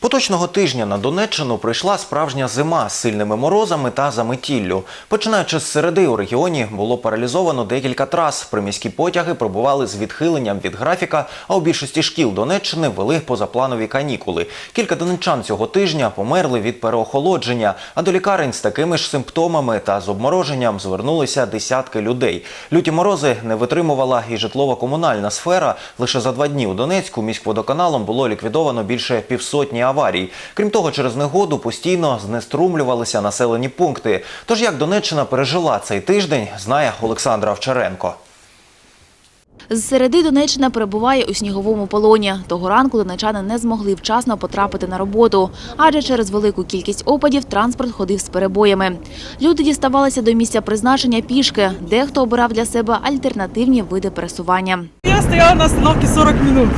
Поточного тижня на Донеччину прийшла справжня зима з сильними морозами та заметіллю. Починаючи з середи у регіоні було паралізовано декілька трас. Приміські потяги пробували з відхиленням від графіка, а у більшості шкіл Донеччини ввели позапланові канікули. Кілька донеччан цього тижня померли від переохолодження, а до лікарень з такими ж симптомами та з обмороженням звернулися десятки людей. Люті морози не витримувала і житлово-комунальна сфера. Лише за два дні у Донецьку міськводоканалом було ліквідовано більше півсотні аварій. Крім того, через негоду постійно знеструмлювалися населені пункти. Тож як Донеччина пережила цей тиждень, знає Олександра Овчаренко. З середи Донеччина перебуває у сніговому полоні. Того ранку донечани не змогли вчасно потрапити на роботу, адже через велику кількість опадів транспорт ходив з перебоями. Люди діставалися до місця призначення пішки. Дехто обирав для себе альтернативні види пересування. Я стояла на остановке 40 минут,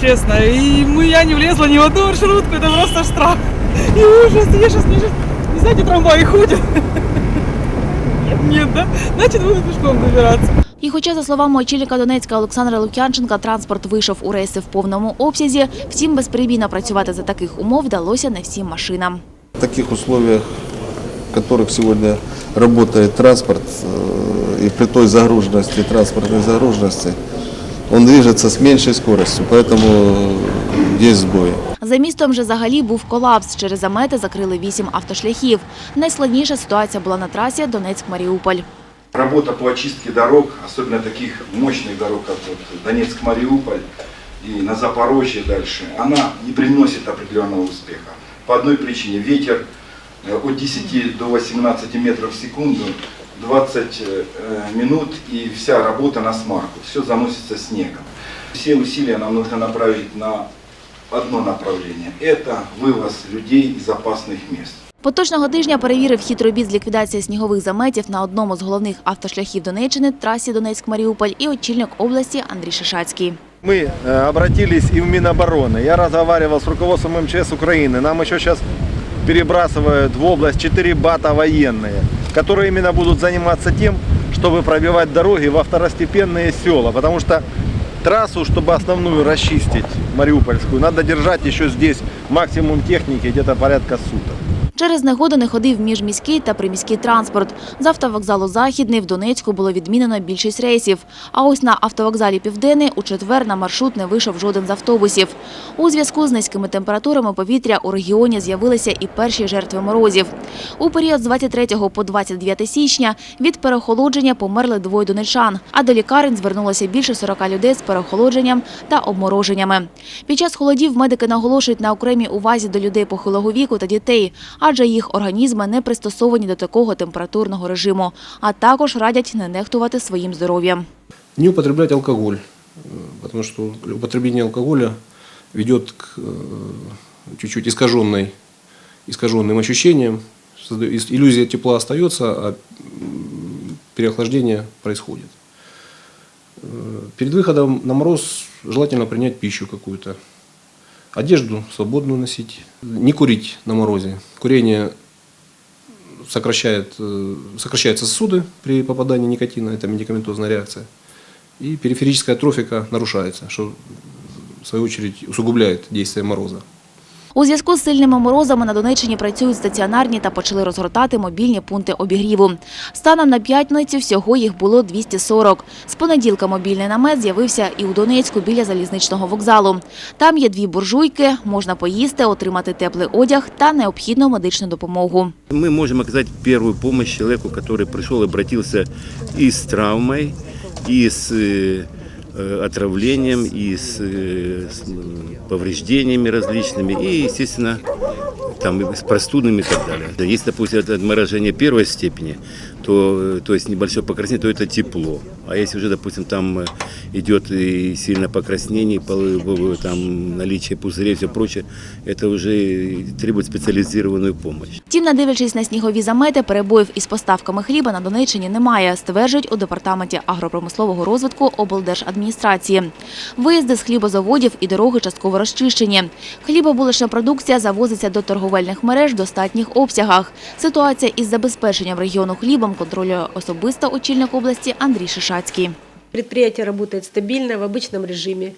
честно. И мы, я не влезла ни в одну маршрутку, это просто штраф. И ужас, я сейчас не, не знаете, трамваи ходят. Нет, да? Значит, буду пешком добираться. І хоча, за словами очільника Донецька Олександра Лук'янченка, транспорт вийшов у рейси в повному обсязі, втім, безперебійно працювати за таких умов вдалося не всім машинам. В таких условиях, в которых сегодня работает транспорт, э, и при той загруженности, транспортной загруженности, он движется с меньшей скоростью, поэтому есть сбои. За містом же взагалі був колапс. Через замети закрили вісім автошляхів. Найскладніша ситуація була на трасі Донецьк-Маріуполь. Работа по очистке дорог, особенно таких мощных дорог, как вот Донецк-Мариуполь и на Запорожье дальше, она не приносит определенного успеха. По одной причине. Ветер э, от 10 до 18 метров в секунду, 20 э, минут и вся работа на смарку. Все заносится снегом. Все усилия нам нужно направить на одно направление. Это вывоз людей из опасных мест. Поточного тижня перевірив хід робіт з ліквідації снігових заметів на одному з головних автошляхів Донеччини – трасі Донецьк-Маріуполь і очільник області Андрій Шишацький. Мы э, обратились и в Минобороны. Я разговаривал с руководством МЧС Украины. Нам еще сейчас перебрасывают в область 4 бата военные, которые именно будут заниматься тем, чтобы пробивать дороги во второстепенные села. Потому что трассу, чтобы основную расчистить, Мариупольскую, надо держать еще здесь максимум техники, где-то порядка суток. Через негоду не ходив міжміський та приміський транспорт. З автовокзалу «Західний» в Донецьку було відмінено більшість рейсів. А ось на автовокзалі «Південний» у четвер на маршрут не вийшов жоден з автобусів. У зв'язку з низькими температурами повітря у регіоні з'явилися і перші жертви морозів. У період з 23 по 29 січня від переохолодження померли двоє донечан, а до лікарень звернулося більше 40 людей з переохолодженням та обмороженнями. Під час холодів медики наголошують на окремій увазі до людей похилого віку та дітей, адже їх організми не пристосовані до такого температурного режиму, а також радять не нехтувати своїм здоров'ям. Не употреблять алкоголь, э, потому что употребление алкоголя ведет к э, чуть-чуть искаженной, искаженным ощущениям. Созда- ис- Иллюзия тепла остается, а м, переохлаждение происходит. Э, Перед выходом на мороз желательно принять пищу какую-то. Одежду свободную носить. Не курить на морозе. Курение сокращает, э, сокращаются сосуды при попадании никотина, это медикаментозная реакция. И периферическая трофика нарушается, что в свою очередь усугубляет действие мороза. У зв'язку з сильними морозами на Донеччині працюють стаціонарні та почали розгортати мобільні пункти обігріву. Станом на п'ятницю всього їх було 240. З понеділка мобільний намет з'явився і у Донецьку біля залізничного вокзалу. Там є дві буржуйки, можна поїсти, отримати теплий одяг та необхідну медичну допомогу. Мы можем оказать первую помощь человеку, который пришел и обратился и с травмой, и с э, э, отравлением, и с, э, с, м, повреждениями различными, и, естественно, там, и с простудными и так далее. Да, Если, допустим, это отмораживание первой степени, то, э, то есть небольшое покраснение, то это тепло. А если уже, допустим, там э, идет и сильное покраснение, полы- э, там наличие пузырей и все прочее, это уже требует специализированную помощь. Втім, не дивлячись на снігові замети, перебоїв із поставками хліба на Донеччині немає, стверджують у департаменті агропромислового розвитку облдержадміністрації. Виїзди з хлібозаводів і дороги частково розчищені. Хлібобулишна продукція завозиться до торговельних мереж в достатніх обсягах. Ситуація із забезпеченням регіону хлібом контролює особисто очільник області Андрій Шишацький. Предприятие работает стабильно, в обычном режиме.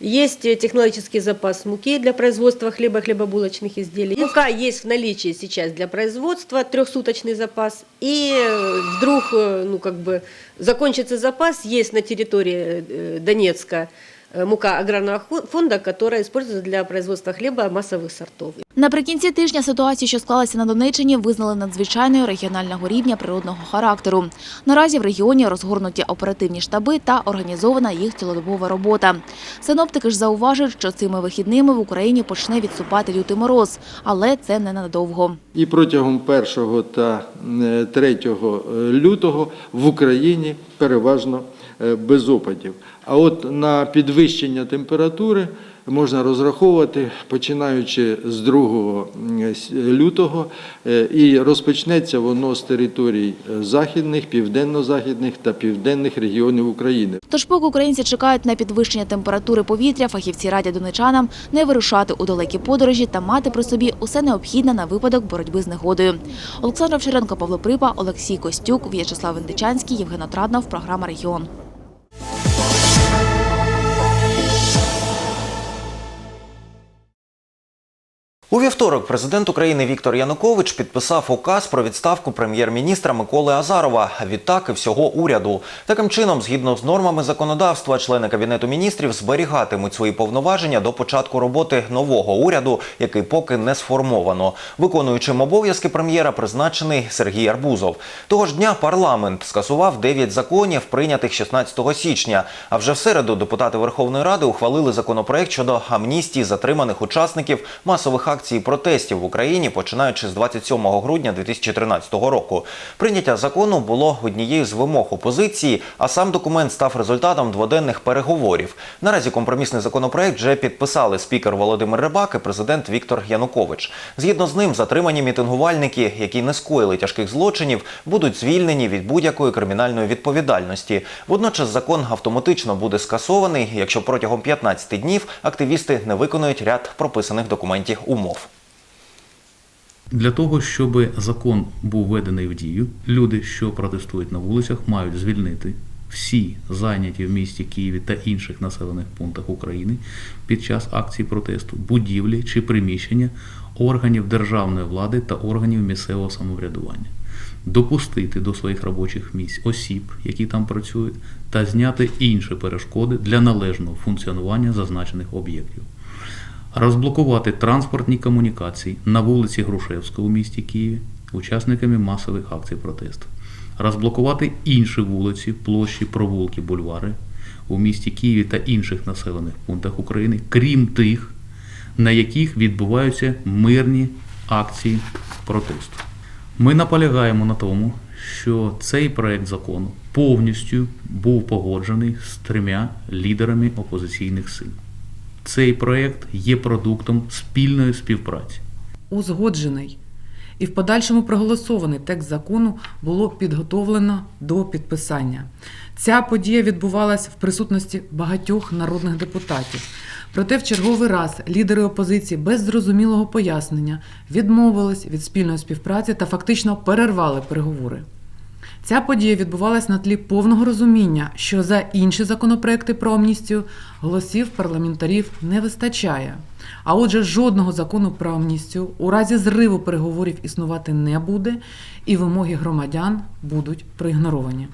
Есть э, технологический запас муки для производства хлеба, хлебобулочных изделий. Мука есть в наличии сейчас для производства, трехсуточный запас. И э, вдруг, э, ну как бы, закончится запас, есть на территории э, Донецка э, мука аграрного ху- фонда, которая используется для производства хлеба массовых сортов. Наприкінці тижня ситуацію, що склалася на Донеччині, визнали надзвичайною регіонального рівня природного характеру. Наразі в регіоні розгорнуті оперативні штаби та організована їх цілодобова робота. Синоптики ж зауважують, що цими вихідними в Україні почне відступати лютий мороз, але це ненадовго. І протягом 1 та е, 3 лютого в Україні переважно е, без опадів. А от на підвищення температури можна розраховувати починаючи з 2 лютого, е, і розпочнеться воно з територій е, західних, південно-західних та південних регіонів України. Тож, поки українці чекають на підвищення температури повітря, фахівці радять донечанам не вирушати у далекі подорожі та мати при собі усе необхідне на випадок боротьби з негодою. Олександр Овчаренко, Павло Припа, Олексій Костюк, В'ячеслав Індичанський, Євген Отраднов. Програма «Регіон». У вівторок президент України Віктор Янукович підписав указ про відставку прем'єр-міністра Миколи Азарова. Відтак і всього уряду. Таким чином, згідно з нормами законодавства, члени кабінету міністрів зберігатимуть свої повноваження до початку роботи нового уряду, який поки не сформовано. Виконуючим обов'язки прем'єра призначений Сергій Арбузов. Того ж дня парламент скасував 9 законів, прийнятих 16 січня. А вже в середу депутати Верховної Ради ухвалили законопроект щодо амністії затриманих учасників масових акцій протестів в Україні, починаючи з 27 грудня 2013 року. Прийняття закону було однією з вимог опозиції, а сам документ став результатом дводенних переговорів. Наразі компромісний законопроект вже підписали спікер Володимир Рибак і президент Віктор Янукович. Згідно з ним, затримані мітингувальники, які не скоїли тяжких злочинів, будуть звільнені від будь-якої кримінальної відповідальності. Водночас закон автоматично буде скасований, якщо протягом 15 днів активісти не виконують ряд прописаних документів умов. Для того, щоб закон був введений в дію, люди, що протестують на вулицях, мають звільнити всі зайняті в місті Києві та інших населених пунктах України під час акції протесту будівлі чи приміщення органів державної влади та органів місцевого самоврядування, допустити до своїх робочих місць осіб, які там працюють, та зняти інші перешкоди для належного функціонування зазначених об'єктів розблокувати транспортні комунікації на вулиці Грушевського у місті Києві учасниками масових акцій протесту, розблокувати інші вулиці, площі, провулки, бульвари у місті Києві та інших населених пунктах України, крім тих, на яких відбуваються мирні акції протесту. Ми наполягаємо на тому, що цей проект закону повністю був погоджений з трьома лідерами опозиційних сил. Цей проект є продуктом спільної співпраці. узгоджений і в подальшому проголосований текст закону було підготовлено до підписання. Ця подія відбувалася в присутності багатьох народних депутатів. Проте в черговий раз лідери опозиції без зрозумілого пояснення відмовились від спільної співпраці та фактично перервали переговори. Ця подія відбувалась на тлі повного розуміння, що за інші законопроекти про амністію голосів парламентарів не вистачає. А отже, жодного закону про амністію у разі зриву переговорів існувати не буде, і вимоги громадян будуть проігноровані.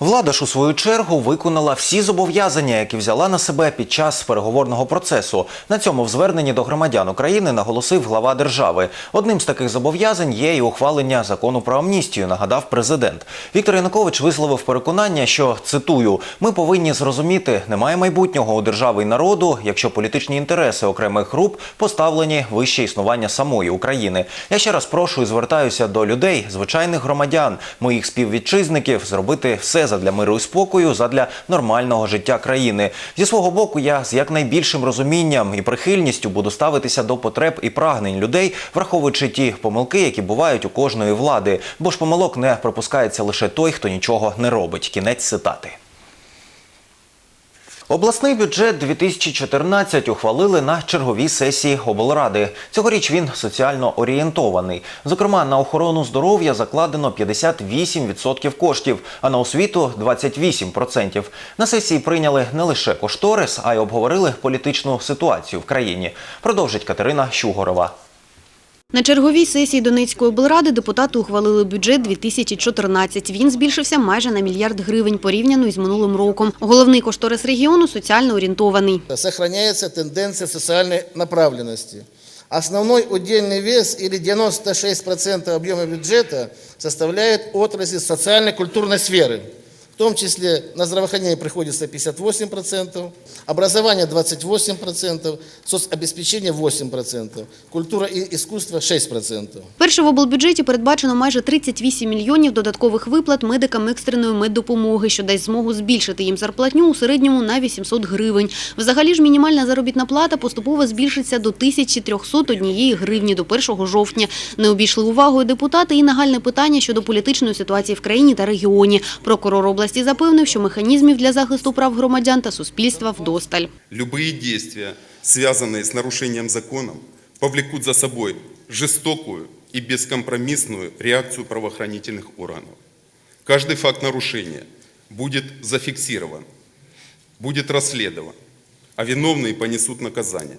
Влада ж у свою чергу виконала всі зобов'язання, які взяла на себе під час переговорного процесу. На цьому в зверненні до громадян України наголосив глава держави. Одним з таких зобов'язань є і ухвалення закону про амністію, нагадав президент. Віктор Янукович висловив переконання, що цитую: ми повинні зрозуміти, немає майбутнього у держави і народу, якщо політичні інтереси окремих груп поставлені вище існування самої України. Я ще раз прошу і звертаюся до людей, звичайних громадян, моїх співвітчизників, зробити все задля миру і спокою, задля нормального життя країни. Зі свого боку, я з якнайбільшим розумінням і прихильністю буду ставитися до потреб і прагнень людей, враховуючи ті помилки, які бувають у кожної влади. Бо ж помилок не пропускається лише той, хто нічого не робить. Кінець цитати. Обласний бюджет 2014 ухвалили на черговій сесії облради. Цьогоріч він соціально орієнтований. Зокрема, на охорону здоров'я закладено 58% коштів, а на освіту 28%. На сесії прийняли не лише кошторис, а й обговорили політичну ситуацію в країні. Продовжить Катерина Щугорова. На черговій сесії Донецької облради депутати ухвалили бюджет 2014. Він збільшився майже на мільярд гривень порівняно із минулим роком. Головний кошторис регіону соціально орієнтований. Сохраняется тенденция социальной направленности. Основной удельный вес или 96% объема бюджета составляет отрасль социально-культурной сферы. Том числе на здравоохранение приходится 58%, образование 28%, соцобеспечение 8%, культура и искусство 6%. Перше в облбюджеті передбачено майже 38 мільйонів додаткових виплат медикам екстреної меддопомоги, що дасть змогу збільшити їм зарплатню у середньому на 800 гривень. Взагалі ж мінімальна заробітна плата поступово збільшиться до 1301 гривні до 1 жовтня. Не обійшли увагою депутати і нагальне питання щодо політичної ситуації в країні та регіоні. Прокурор області запевнив, що механізмів для захисту прав громадян та суспільства вдосталь. Любые действия, связанные с нарушением закона, повлекут за собой жестокую и бескомпромиссную реакцию правоохранительных органов. Каждый факт нарушения будет зафиксирован, будет расследован, а виновные понесут наказание.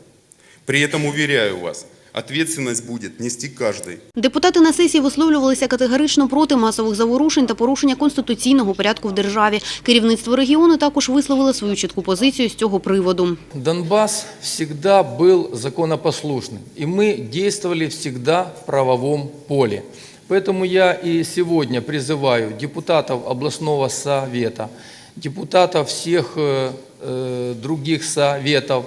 При этом, уверяю вас, ответственность будет нести каждый, Депутати на сесії висловлювалися категорично проти масових заворушень та порушення конституційного порядку в державі. Керівництво регіону також висловило свою чітку позицію з цього приводу. Донбасс всегда был законопослушным, и мы действовали всегда в правовом поле. Поэтому я и сегодня призываю депутатов областного совета, депутатов всех э, э, других советов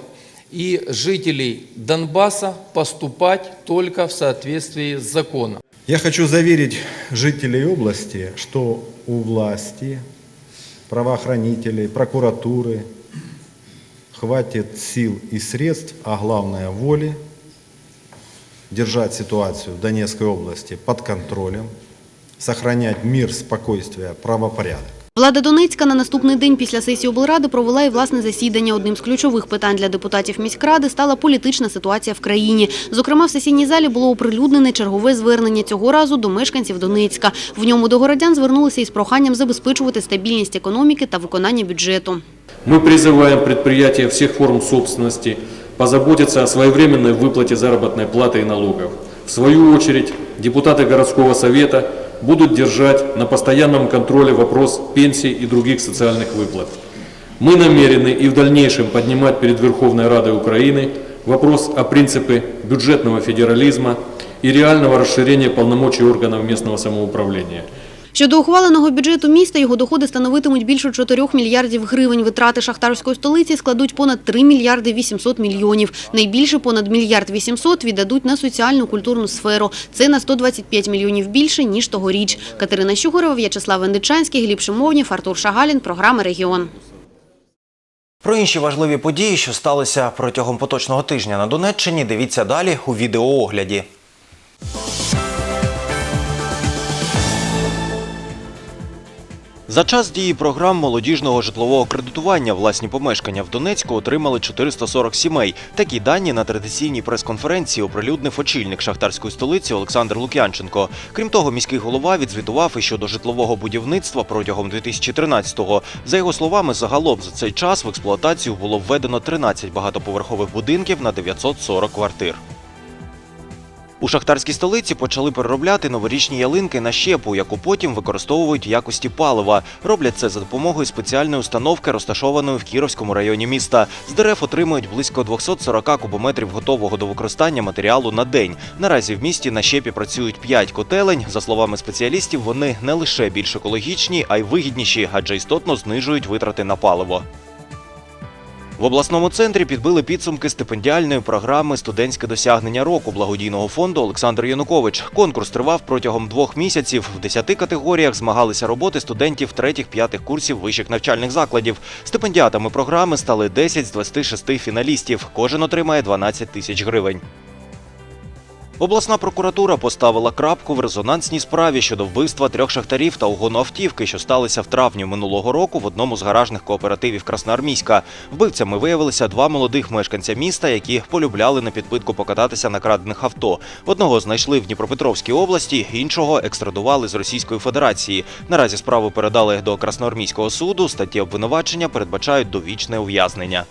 и жителей Донбасса поступать только в соответствии с законом. Я хочу заверить жителей области, что у власти, правоохранителей, прокуратуры хватит сил и средств, а главное воли, держать ситуацию в Донецкой области под контролем, сохранять мир, спокойствие, правопорядок. Влада Донецька на наступний день після сесії облради провела і власне засідання. Одним з ключових питань для депутатів міськради стала політична ситуація в країні. Зокрема, в сесійній залі було оприлюднене чергове звернення цього разу до мешканців Донецька. В ньому до городян звернулися із проханням забезпечувати стабільність економіки та виконання бюджету. Мы призываем предприятия всех форм собственности позаботиться о своевременной выплате заработной платы и налогов. В свою очередь, депутаты городского совета будут держать на постоянном контроле вопрос пенсий и других социальных выплат. Мы намерены и в дальнейшем поднимать перед Верховной Радой Украины вопрос о принципе бюджетного федерализма и реального расширения полномочий органов местного самоуправления – Щодо ухваленого бюджету міста, його доходи становитимуть більше 4 мільярдів гривень. Витрати шахтарської столиці складуть понад 3 мільярди 800 мільйонів. Найбільше понад мільярд 800 віддадуть на соціальну культурну сферу. Це на 125 мільйонів більше, ніж тогоріч. Катерина Щугорова, В'ячеслав Вендичанський, Гліб Шимовнів, Артур Шагалін. Програма «Регіон». Про інші важливі події, що сталися протягом поточного тижня на Донеччині, дивіться далі у відеоогляді. За час дії програм молодіжного житлового кредитування власні помешкання в Донецьку отримали 440 сімей. Такі дані на традиційній прес-конференції оприлюднив очільник шахтарської столиці Олександр Лук'янченко. Крім того, міський голова відзвітував і щодо житлового будівництва протягом 2013-го. За його словами, загалом за цей час в експлуатацію було введено 13 багатоповерхових будинків на 940 квартир. У шахтарській столиці почали переробляти новорічні ялинки на щепу, яку потім використовують в якості палива. Роблять це за допомогою спеціальної установки, розташованої в Кіровському районі міста. З дерев отримують близько 240 кубометрів готового до використання матеріалу на день. Наразі в місті на щепі працюють 5 котелень. За словами спеціалістів, вони не лише більш екологічні, а й вигідніші, адже істотно знижують витрати на паливо. В обласному центрі підбили підсумки стипендіальної програми Студентське досягнення року благодійного фонду Олександр Янукович. Конкурс тривав протягом двох місяців. В десяти категоріях змагалися роботи студентів третіх-п'ятих курсів вищих навчальних закладів. Стипендіатами програми стали 10 з 26 фіналістів. Кожен отримає 12 тисяч гривень. Обласна прокуратура поставила крапку в резонансній справі щодо вбивства трьох шахтарів та угону автівки, що сталися в травні минулого року в одному з гаражних кооперативів Красноармійська. Вбивцями виявилися два молодих мешканця міста, які полюбляли на підпитку покататися на крадених авто. Одного знайшли в Дніпропетровській області, іншого екстрадували з Російської Федерації. Наразі справу передали до Красноармійського суду. Статті обвинувачення передбачають довічне ув'язнення.